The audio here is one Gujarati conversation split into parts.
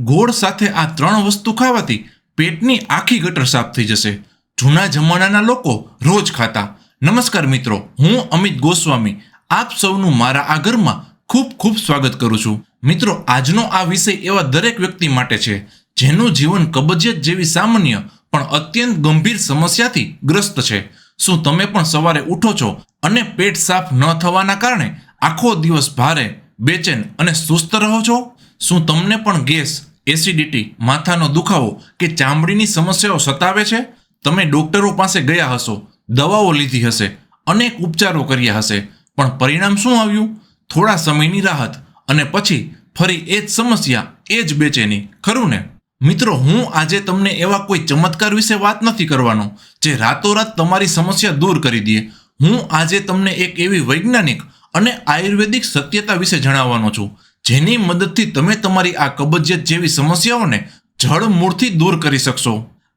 ગોળ સાથે આ ત્રણ વસ્તુ ખાવાથી પેટની આખી ગટર સાફ થઈ જશે. જૂના જમાનાના લોકો રોજ ખાતા. નમસ્કાર મિત્રો, હું અમિત ગોસ્વામી. આપ સૌનું મારા આ ઘરમાં ખૂબ ખૂબ સ્વાગત કરું છું. મિત્રો, આજનો આ વિષય એવા દરેક વ્યક્તિ માટે છે, જેનું જીવન કબજિયાત જેવી સામાન્ય પણ અત્યંત ગંભીર સમસ્યાથી ગ્રસ્ત છે. શું તમે પણ સવારે ઉઠો છો અને પેટ સાફ ન થવાના કારણે આખો દિવસ ભારે, બેચેન અને સુસ્ત રહો છો? શું તમને પણ ગેસ એસિડિટી માથાનો દુખાવો કે ચામડીની સમસ્યાઓ સતાવે છે? તમે ડોક્ટરો પાસે ગયા હશો, દવાઓ લીધી હશે, અનેક ઉપચારો કર્યા હશે, પણ પરિણામ શું આવ્યું? થોડા સમયની રાહત અને પછી ફરી એ જ સમસ્યા, એ જ બેચેની, ખરું ને? મિત્રો, હું આજે તમને એવા કોઈ ચમત્કાર વિશે વાત નથી કરવાનો, જે રાતોરાત તમારી સમસ્યા દૂર કરી દે. હું આજે તમને એક એવી વૈજ્ઞાનિક અને આયુર્વેદિક સત્યતા વિશે જણાવવાનો છું. જેની મદદથી તમે તમારી આ કબજિયાત જેવી સમસ્યાઓને જળ મૂળથી દૂર કરી શકશો.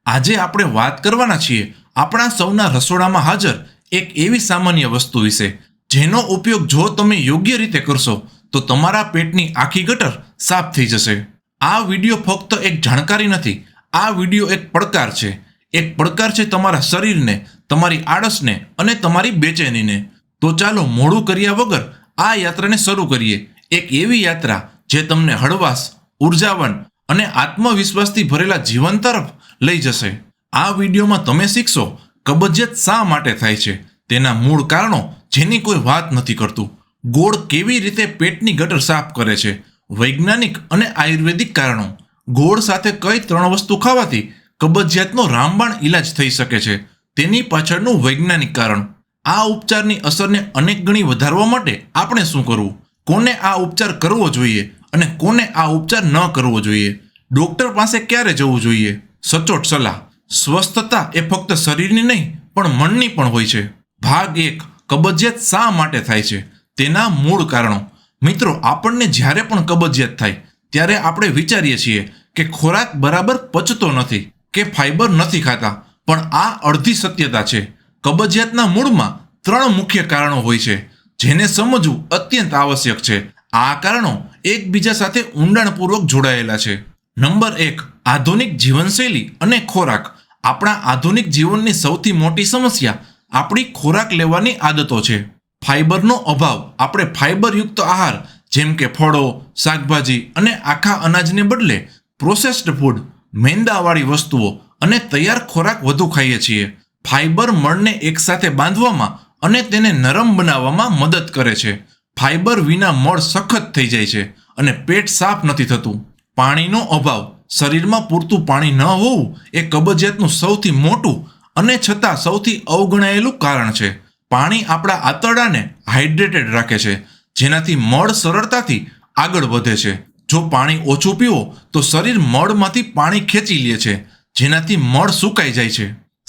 આજે આપણે વાત કરવાના છીએ આપણા સૌના રસોડામાં હાજર એક એવી સામાન્ય વસ્તુ વિશે, જેનો ઉપયોગ જો તમે યોગ્ય રીતે કરશો, તો તમારા પેટની આખી ગટર સાફ થઈ જશે. આ વીડિયો ફક્ત એક જાણકારી નથી, આ વીડિયો એક પડકાર છે. એક પડકાર છે તમારા શરીરને, તમારી આળસને અને તમારી બેચેનીને. તો ચાલો મોડું કર્યા વગર આ યાત્રાને શરૂ કરીએ. એક એવી યાત્રા જે તમને હળવાશ, ઉર્જાવાન અને આત્મવિશ્વાસથી ભરેલા જીવન તરફ લઈ જશે. આ વિડીયોમાં તમે શીખશો કબજિયાત શા માટે થાય છે, તેના મૂળ કારણો જેની કોઈ વાત નથી કરતું. ગોળ કેવી રીતે પેટની ગટર સાફ કરે છે, વૈજ્ઞાનિક અને આયુર્વેદિક કારણો. ગોળ સાથે કઈ ત્રણ વસ્તુ ખાવાથી કબજિયાતનો રામબાણ ઈલાજ થઈ શકે છે, તેની પાછળનું વૈજ્ઞાનિક કારણ. આ ઉપચારની અસરને અનેક ગણી વધારવા માટે આપણે શું કરવું? કોને આ ઉપચાર કરવો જોઈએ અને કોને આ ઉપચાર ન કરવો જોઈએ? ડૉક્ટર પાસે ક્યારે જવું જોઈએ? સચોટ સલાહ. સ્વસ્થતા એ ફક્ત શરીરની નહીં, પણ મનની પણ હોય છે. ભાગ એક, કબજિયાત શા માટે થાય છે? તેના મૂળ કારણો. મિત્રો, આપણને જ્યારે પણ કબજિયાત થાય, ત્યારે આપણે વિચારીએ છીએ કે ખોરાક બરાબર પચતો નથી, કે ફાઈબર નથી ખાતા, પણ આ અડધી સત્યતા છે. કબજિયાતના મૂળમાં ત્રણ મુખ્ય કારણો હોય છે. જેને સમજવું અત્યંત આવશ્યક છે. આ કારણો એકબીજા સાથે ઊંડાણપૂર્વક જોડાયેલા છે. નંબર એક, આધુનિક જીવનશૈલી અને ખોરાક. આપણા આધુનિક જીવનની સૌથી મોટી સમસ્યા આપણી ખોરાક લેવાની આદતો છે. ફાઇબરનો અભાવ, આપણે ફાઇબરયુક્ત આહાર, જેમ કે ફળો, શાકભાજી અને આખા અનાજને બદલે પ્રોસેસ્ડ ફૂડ, મેંદાવાળી વસ્તુઓ અને તૈયાર ખોરાક વધુ ખાઈએ છીએ. ફાઇબર મળને એકસાથે બાંધવામાં અને તેને નરમ બનાવવામાં મદદ કરે છે. ફાઇબર વિના મળ સખત થઈ જાય છે અને પેટ સાફ નથી થતું. પાણીનો અભાવ, શરીરમાં પૂરતું પાણી ન હોવું એ કબજિયાતનું સૌથી મોટું અને છતાં સૌથી અવગણાયેલું કારણ છે. પાણી આપણા આંતરડાને હાઇડ્રેટેડ રાખે છે, જેનાથી મળ સરળતાથી આગળ વધે છે. જો પાણી ઓછું પીવો, તો શરીર મળમાંથી પાણી ખેંચી લે છે, જેનાથી મળ સુકાઈ જાય છે.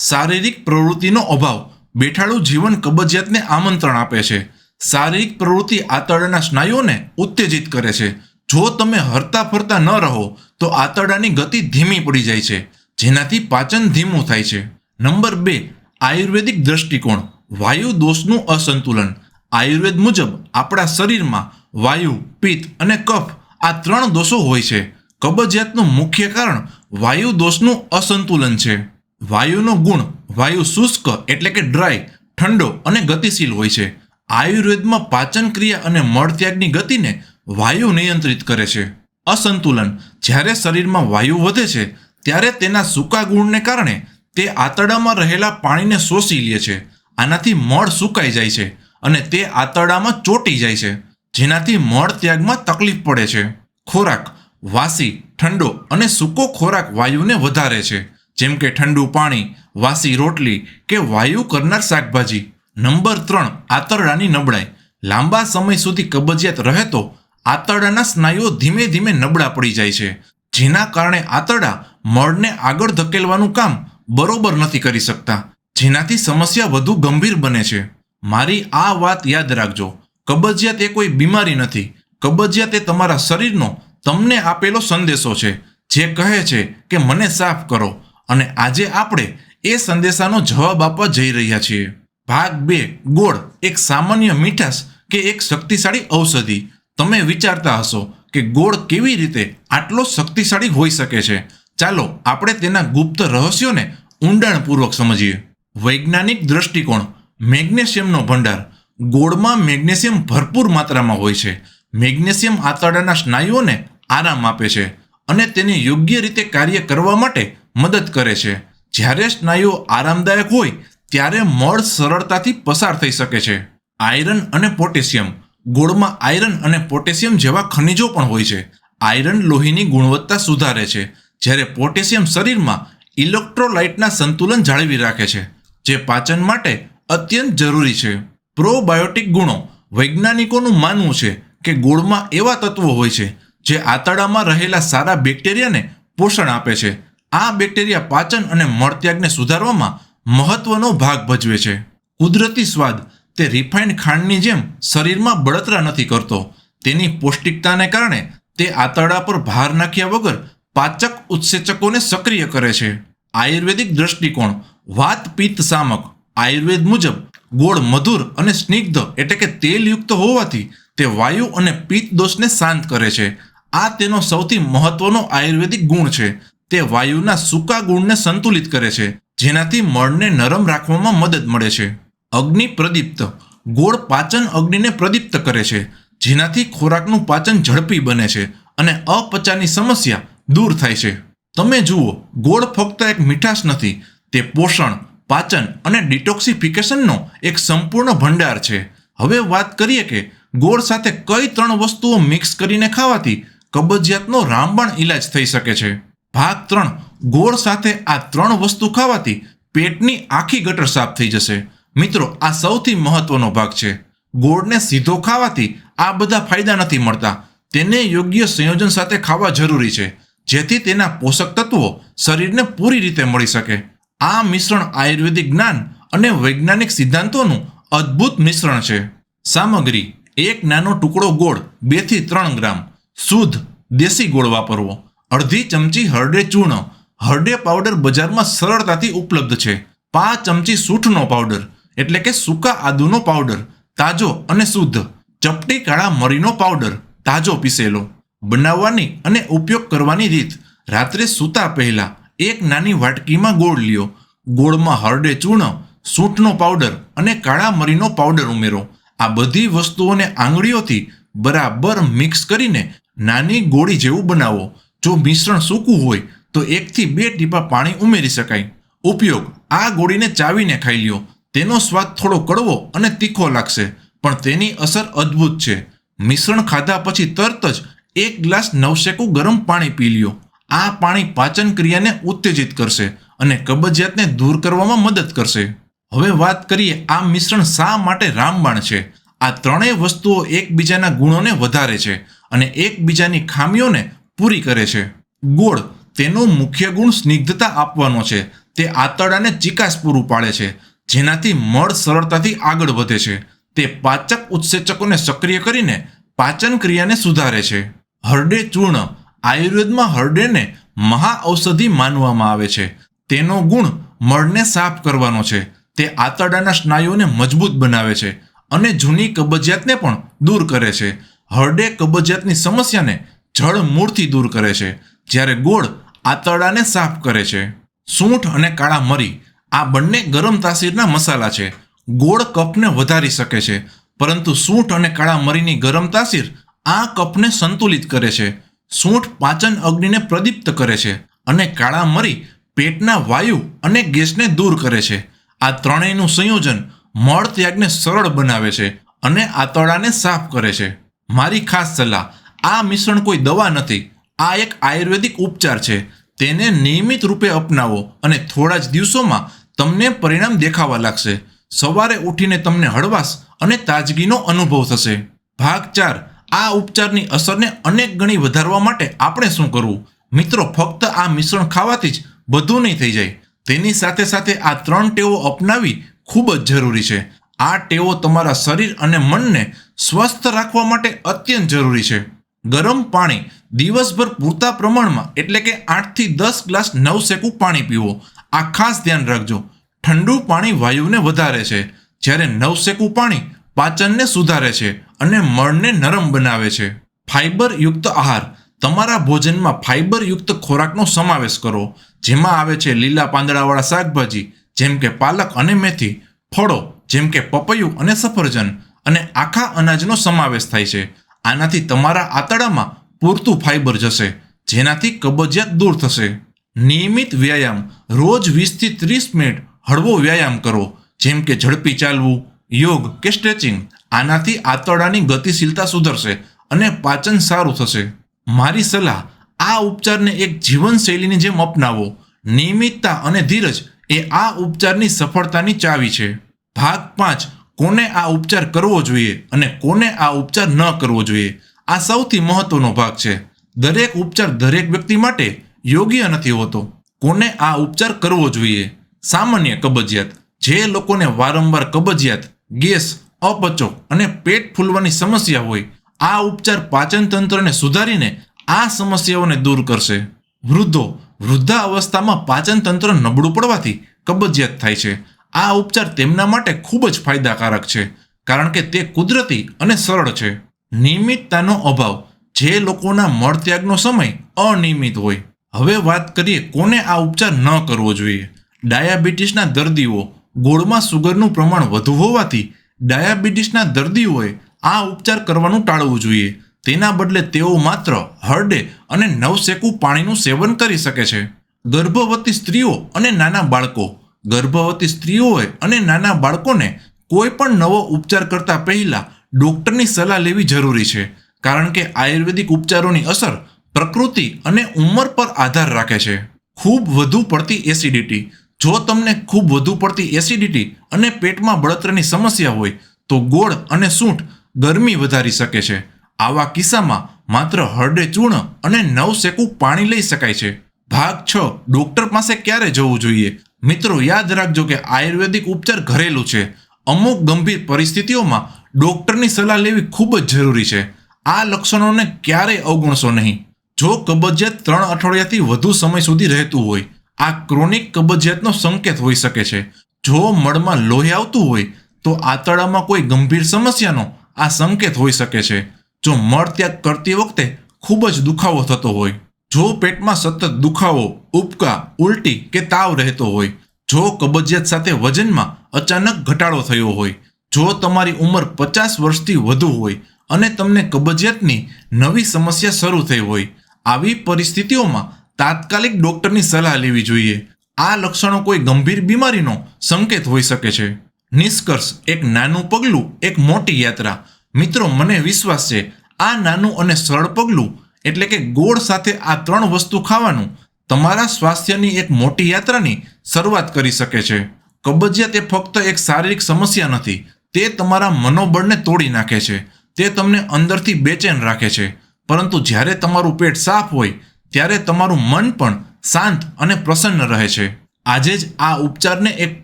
શારીરિક પ્રવૃત્તિનો અભાવ બેઠાડું જીવન કબજિયાતને આમંત્રણ આપે છે. શારીરિક પ્રવૃત્તિ આંતરડાના સ્નાયુઓને ઉત્તેજિત કરે છે. જો તમે હરતા ફરતા ન રહો, તો આંતરડાની ગતિ ધીમી પડી જાય છે, જેનાથી પાચન ધીમું થાય છે. નંબર બે, આયુર્વેદિક દ્રષ્ટિકોણ. વાયુ દોષનું અસંતુલન. આયુર્વેદ મુજબ આપણા શરીરમાં વાયુ, પિત્ત અને કફ આ ત્રણ દોષો હોય છે. કબજિયાતનું મુખ્ય કારણ વાયુ દોષનું અસંતુલન છે. વાયુનો ગુણ, વાયુ શુષ્ક એટલે કે ડ્રાય, ઠંડો અને ગતિશીલ હોય છે. આયુર્વેદમાં પાચન ક્રિયા અને મળત્યાગની ગતિને વાયુ નિયંત્રિત કરે છે. અસંતુલન, જ્યારે શરીરમાં વાયુ વધે છે, ત્યારે તેના સૂકા ગુણને કારણે તે આંતરડામાં રહેલા પાણીને શોષી લે છે. આનાથી મળ સુકાઈ જાય છે અને તે આંતરડામાં ચોટી જાય છે, જેનાથી મળ ત્યાગમાં તકલીફ પડે છે. ખોરાક, વાસી, ઠંડો અને સૂકો ખોરાક વાયુને વધારે છે. જેમ કે ઠંડુ પાણી, વાસી રોટલી કે વાયુ કરનાર શાકભાજી. નંબર ત્રણ, આંતરડાની નબળાઈ. લાંબા સમય સુધી કબજિયાત રહે તો આંતરડાના સ્નાયુઓ ધીમે ધીમે નબળા પડી જાય છે. જેના કારણે આંતરડા મળને આગળ ધકેલવાનું કામ બરોબર નથી કરી શકતા. જેનાથી સમસ્યા વધુ ગંભીર બને છે. મારી આ વાત યાદ રાખજો. કબજિયાત એ કોઈ બીમારી નથી. કબજિયાત એ તમારા શરીરનો તમને આપેલો સંદેશો છે. જે કહે છે કે મને સાફ કરો. અને આજે આપણે એ સંદેશાનો જવાબ આપવા જઈ રહ્યા છીએ. ભાગ બે, ગોળ, એક સામાન્ય મીઠાશ કે એક શક્તિશાળી ઔષધિ. તમે વિચારતા હશો કે ગોળ કેવી રીતે આટલો શક્તિશાળી હોઈ શકે છે. ચાલો આપણે તેના ગુપ્ત રહસ્યોને ઊંડાણપૂર્વક સમજીએ. વૈજ્ઞાનિક દ્રષ્ટિકોણ, મેગ્નેશિયમનો ભંડાર. ગોળમાં મેગ્નેશિયમ ભરપૂર માત્રામાં હોય છે. મેગ્નેશિયમ આંતરડાના સ્નાયુઓને આરામ આપે છે અને તેને યોગ્ય રીતે કાર્ય કરવા માટે મદદ કરે છે. જ્યારે સ્નાયુઓ આરામદાયક હોય, ત્યારે મળ સરળતાથી પસાર થઈ શકે છે. આયરન અને પોટેશિયમ. ગોળમાં આયરન અને પોટેશિયમ જેવા ખનિજો પણ હોય છે. આયરન લોહીની ગુણવત્તા સુધારે છે. જ્યારે પોટેશિયમ શરીરમાં ઇલેક્ટ્રોલાઇટના સંતુલન જાળવી રાખે છે, જે પાચન માટે અત્યંત જરૂરી છે. પ્રોબાયોટિક ગુણો વૈજ્ઞાનિકોનું માનવું છે કે ગોળમાં એવા તત્વો હોય છે, જે આંતરડામાં રહેલા સારા બેક્ટેરિયાને પોષણ આપે છે. આ બેક્ટેરિયા પાચન અને મળત્યાગને સુધારવામાં મહત્વનો ભાગ ભજવે છે. કુદરતી સ્વાદ તે રિફાઇન્ડ ખાંડની જેમ શરીરમાં બળતરા નથી કરતો. તેની પૌષ્ટિકતાને કારણે તે આંતરડા પર ભાર નાખ્યા વગર પાચક ઉત્સેચકોને સક્રિય કરે છે. આયુર્વેદિક દ્રષ્ટિકોણ વાત પિત્ત સામક, આયુર્વેદ મુજબ ગોળ મધુર અને સ્નિગ્ધ એટલે કે તેલયુક્ત હોવાથી તે વાયુ અને પિત્ત દોષને શાંત કરે છે. આ તેનો સૌથી મહત્વનો આયુર્વેદિક ગુણ છે. તે વાયુના સૂકા ગુણને સંતુલિત કરે છે, જેનાથી મળને નરમ રાખવામાં મદદ મળે છે. અગ્નિ પ્રદીપ્ત. ગોળ પાચન અગ્નિને પ્રદીપ્ત કરે છે, જેનાથી ખોરાકનું પાચન ઝડપી બને છે અને અપચાની સમસ્યા દૂર થાય છે. તમે જુઓ, ગોળ ફક્ત એક મીઠાશ નથી, તે પોષણ, પાચન અને ડિટોક્સિફિકેશનનો એક સંપૂર્ણ ભંડાર છે. હવે વાત કરીએ કે ગોળ સાથે કઈ ત્રણ વસ્તુઓ મિક્સ કરીને ખાવાથી કબજિયાતનો રામબાણ ઇલાજ થઈ શકે છે. ભાગ ત્રણ, ગોળ સાથે આ ત્રણ વસ્તુ ખાવાથી પેટની આખી ગટર સાફ થઈ જશે. મિત્રો, આ સૌથી મહત્વનો ભાગ છે. ગોળને સીધો ખાવાથી આ બધા ફાયદા નથી મળતા. તેને યોગ્ય સંયોજન સાથે ખાવા જરૂરી છે, જેથી તેના પોષક તત્વો શરીરને પૂરી રીતે મળી શકે. આ મિશ્રણ આયુર્વેદિક જ્ઞાન અને વૈજ્ઞાનિક સિદ્ધાંતોનું અદ્ભુત મિશ્રણ છે. સામગ્રી, એક નાનો ટુકડો ગોળ, બેથી ત્રણ ગ્રામ. શુદ્ધ, દેશી ગોળ વાપરવો. અડધી ચમચી હરડે ચૂર્ણ. હરડે પાવડર બજારમાં સરળતાથી ઉપલબ્ધ છે. પાંચ ચમચી સૂંઠનો પાવડર એટલે કે સૂકા આદુનો પાવડર તાજો અને શુદ્ધ. ચપટી કાળા મરીનો પાવડર તાજો પીસેલો. બનાવવાની અને ઉપયોગ કરવાની રીત, રાત્રે સૂતા પહેલા એક નાની વાટકીમાં ગોળ લ્યો. ગોળમાં હરડે ચૂર્ણ, સૂંઠનો પાવડર અને કાળા મરીનો પાવડર ઉમેરો. આ બધી વસ્તુઓને આંગળીઓથી બરાબર મિક્સ કરીને નાની ગોળી જેવું બનાવો. જો મિશ્રણ સૂકું હોય, તો એકથી બે ટીપા પાણી ઉમેરી શકાય. ઉપયોગ, આ ગોળીને ચાવીને ખાઈ લ્યો. તેનો સ્વાદ થોડો કડવો અને તીખો લાગશે, પણ તેની અસર અદ્ભુત છે. મિશ્રણ ખાધા પછી તરત જ એક ગ્લાસ નવશેકું ગરમ પાણી પી લ્યો. આ પાણી પાચન ક્રિયાને ઉત્તેજિત કરશે અને કબજિયાતને દૂર કરવામાં મદદ કરશે. હવે વાત કરીએ આ મિશ્રણ શા માટે રામબાણ છે? આ ત્રણેય વસ્તુઓ એકબીજાના ગુણોને વધારે છે અને એકબીજાની ખામીઓને પૂરી કરે છે. ગોળ તેનો મુખ્ય ગુણ સ્નિગ્ધતા આપવાનો છે. તે આંતરડાને ચિકાસ પૂરું પાડે છે. જેનાથી મળ સરળતાથી આગળ વધે છે. તે પાચક ઉત્સેચકોને સક્રિય કરીને પાચન ક્રિયાને સુધારે છે. હરડે ચૂર્ણ આયુર્વેદમાં હરડેને મહાઔષધિ માનવામાં આવે છે. તેનો ગુણ મળને સાફ કરવાનો છે. તે આંતરડાના સ્નાયુઓને મજબૂત બનાવે છે અને જૂની કબજિયાતને પણ દૂર કરે છે. હરડે કબજિયાતની સમસ્યાને જળ મૂળથી દૂર કરે છે, જ્યારે ગોળ આંતરડાને સાફ કરે છે. સૂંઠ અને કાળા મરી આ બંને ગરમ તાસીરના મસાલા છે. ગોળ કફને વધારી શકે છે, પરંતુ સૂંઠ અને કાળા મરીની ગરમ તાસીર આ કફને સંતુલિત કરે છે. સૂંઠ પાચન અગ્નિને પ્રદીપ્ત કરે છે અને કાળા મરી પેટના વાયુ અને ગેસને દૂર કરે છે. આ ત્રણેયનું સંયોજન મળ ત્યાગને સરળ બનાવે છે અને આંતરડાને સાફ કરે છે. મારી ખાસ સલાહ આ મિશ્રણ કોઈ દવા નથી. આ એક આયુર્વેદિક ઉપચાર છે. તેને નિયમિત રૂપે અપનાવો અને થોડા જ દિવસોમાં તમને પરિણામ દેખાવા લાગશે. સવારે ઉઠીને તમને હળવાશ અને તાજગીનો અનુભવ થશે. ભાગ ચાર. આ ઉપચારની અસરને અનેક ગણી વધારવા માટે આપણે શું કરવું? મિત્રો, ફક્ત આ મિશ્રણ ખાવાથી જ બધું નહીં થઈ જાય. તેની સાથે સાથે આ ત્રણ ટેવો અપનાવી ખૂબ જ જરૂરી છે. આ ટેવો તમારા શરીર અને મનને સ્વસ્થ રાખવા માટે અત્યંત જરૂરી છે. ગરમ પાણી દિવસભર પૂરતા પ્રમાણમાં, એટલે કે આઠથી દસ ગ્લાસ નવશેકું પાણી પીવો. આ ખાસ ધ્યાન રાખજો. ઠંડુ પાણી વાયુને વધારે છે. જ્યારે નવશેકું પાણી પાચનને સુધારે છે અને મળને નરમ બનાવે છે. ફાઇબરયુક્ત આહાર. તમારા ભોજનમાં ફાઇબરયુક્ત ખોરાકનો સમાવેશ કરો. જેમાં આવે છે લીલા પાંદડાવાળા શાકભાજી, જેમ કે પાલક અને મેથી, ફળો, જેમ કે પપૈયું અને સફરજન, અને આખા અનાજનો સમાવેશ થાય છે. આનાથી તમારા આંતરડામાં પૂરતું ફાઇબર જશે, જેનાથી કબજિયાત દૂર થશે. નિયમિત વ્યાયામ, રોજ વીસથી ત્રીસ મિનિટ હળવો વ્યાયામ કરો, જેમ કે ઝડપી ચાલવું, યોગ કે સ્ટ્રેચિંગ. આનાથી આંતરડાની ગતિશીલતા સુધરશે અને પાચન સારું થશે. મારી સલાહ, આ ઉપચારને એક જીવનશૈલીની જેમ અપનાવો. નિયમિતતા અને ધીરજ એ આ ઉપચારની સફળતાની ચાવી છે. ભાગ પાંચ કોને આ ઉપચાર કરવો જોઈએ અને કોને આ ઉપચાર ન કરવો જોઈએ? આ સૌથી મહત્વનો ભાગ છે. દરેક ઉપચાર દરેક વ્યક્તિ માટે યોગ્ય નથી હોતો. કોને આ ઉપચાર કરવો જોઈએ? સામાન્ય કબજિયાત. જે લોકોને વારંવાર કબજિયાત, ગેસ, અપચો અને પેટ ફૂલવાની સમસ્યા હોય, આ ઉપચાર પાચન તંત્રને સુધારીને આ સમસ્યાઓને દૂર કરશે. વૃદ્ધો વૃદ્ધા અવસ્થામાં પાચન તંત્ર નબળું પડવાથી કબજિયાત થાય છે. આ ઉપચાર તેમના માટે ખૂબ જ ફાયદાકારક છે, કારણ કે તે કુદરતી અને સરળ છે. નિયમિતતાનો અભાવ, જે લોકોના મળત્યાગનો સમય અનિયમિત હોય. હવે વાત કરીએ કોને આ ઉપચાર ન કરવો જોઈએ. ડાયાબિટીસના દર્દીઓ, ગોળમાં સુગરનું પ્રમાણ વધુ હોવાથી ડાયાબિટીસના દર્દીઓએ આ ઉપચાર કરવાનું ટાળવું જોઈએ. તેના બદલે તેઓ માત્ર હરડે અને નવશેકું પાણીનું સેવન કરી શકે છે. ગર્ભવતી સ્ત્રીઓ અને નાના બાળકો ગર્ભવતી સ્ત્રીઓએ અને નાના બાળકોને કોઈ પણ નવો ઉપચાર કરતા પહેલા ડોક્ટરની સલાહ લેવી જરૂરી છે. કારણ કે આયુર્વેદિક ઉપચારોની અસર પ્રકૃતિ અને ઉંમર પર આધાર રાખે છે. ખૂબ વધુ પડતી એસિડિટી. જો તમને ખૂબ વધુ પડતી એસિડિટી અને પેટમાં બળતરાની સમસ્યા હોય, તો ગોળ અને સૂંઠ ગરમી વધારી શકે છે. આવા કિસ્સામાં માત્ર હરડે ચૂર્ણ અને નવ શેકું પાણી લઈ શકાય છે. ભાગ છ. ડોક્ટર પાસે ક્યારે જવું જોઈએ? મિત્રો, યાદ રાખજો કે આયુર્વેદિક ઉપચાર ઘરેલું છે. અમુક ગંભીર પરિસ્થિતિઓમાં ડોક્ટરની સલાહ લેવી ખૂબ જ જરૂરી છે. આ લક્ષણોને ક્યારેય અવગણશો નહીં. જો કબજિયાત ત્રણ અઠવાડિયાથી વધુ સમય સુધી રહેતું હોય, આ ક્રોનિક કબજિયાતનો સંકેત હોઈ શકે છે. જો મળમાં લોહી આવતું હોય, તો આંતરડામાં કોઈ ગંભીર સમસ્યાનો આ સંકેત હોઈ શકે છે. જો મળ ત્યાગ કરતી વખતે ખૂબ જ દુખાવો થતો હોય જો પેટમાં સતત દુખાવો ઉપકા ઉલટી કે તાવ રહેતો હોય, જો કબજિયાત સાથે વજનમાં અચાનક ઘટાડો થયો હોય, જો તમારી ઉંમર પચાસ વર્ષથી વધુ હોય અને તમને કબજિયાતની નવી સમસ્યા શરૂ થઈ હોય, આવી પરિસ્થિતિઓમાં તાત્કાલિક ડોક્ટરની સલાહ લેવી જોઈએ. આ લક્ષણો કોઈ ગંભીર બીમારીનો સંકેત હોઈ શકે છે. નિષ્કર્ષ, એક નાનું પગલું, એક મોટી યાત્રા. મિત્રો, મને વિશ્વાસ છે, આ નાનું અને સરળ પગલું એટલે કે ગોળ સાથે આ ત્રણ વસ્તુ ખાવાનું તમારા સ્વાસ્થ્યની એક મોટી યાત્રાની શરૂઆત કરી શકે છે. કબજિયાત એ ફક્ત એક શારીરિક સમસ્યા નથી, તે તમારા મનોબળને તોડી નાખે છે. તે તમને અંદરથી બેચેન રાખે છે. પરંતુ જ્યારે તમારું પેટ સાફ હોય, ત્યારે તમારું મન પણ શાંત અને પ્રસન્ન રહે છે. આજે જ આ ઉપચારને એક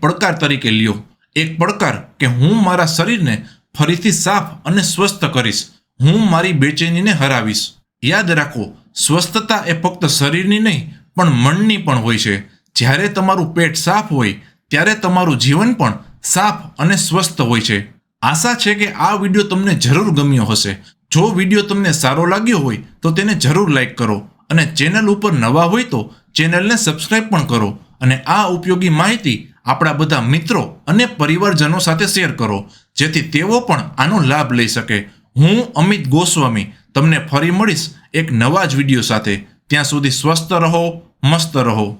પડકાર તરીકે લ્યો. એક પડકાર કે હું મારા શરીરને ફરીથી સાફ અને સ્વસ્થ કરીશ. હું મારી બેચેનીને હરાવીશ. યાદ રાખો, સ્વસ્થતા એ ફક્ત શરીરની નહીં, પણ મનની પણ હોય છે. જ્યારે તમારું પેટ સાફ હોય, ત્યારે તમારું જીવન પણ સાફ અને સ્વસ્થ હોય છે. આશા છે કે આ વીડિયો તમને જરૂર ગમ્યો હશે. જો વીડિયો તમને સારો લાગ્યો હોય, તો તેને જરૂર લાઈક કરો અને ચેનલ ઉપર નવા હોય તો ચેનલને સબસ્ક્રાઇબ પણ કરો અને આ ઉપયોગી માહિતી આપણા બધા મિત્રો અને પરિવારજનો સાથે શેર કરો, જેથી તેઓ પણ આનો લાભ લઈ શકે. હું અમિત ગોસ્વામી તમને ફરી મળીશ એક નવા જ વીડિયો સાથે. ત્યાં સુધી સ્વસ્થ રહો મસ્ત રહો.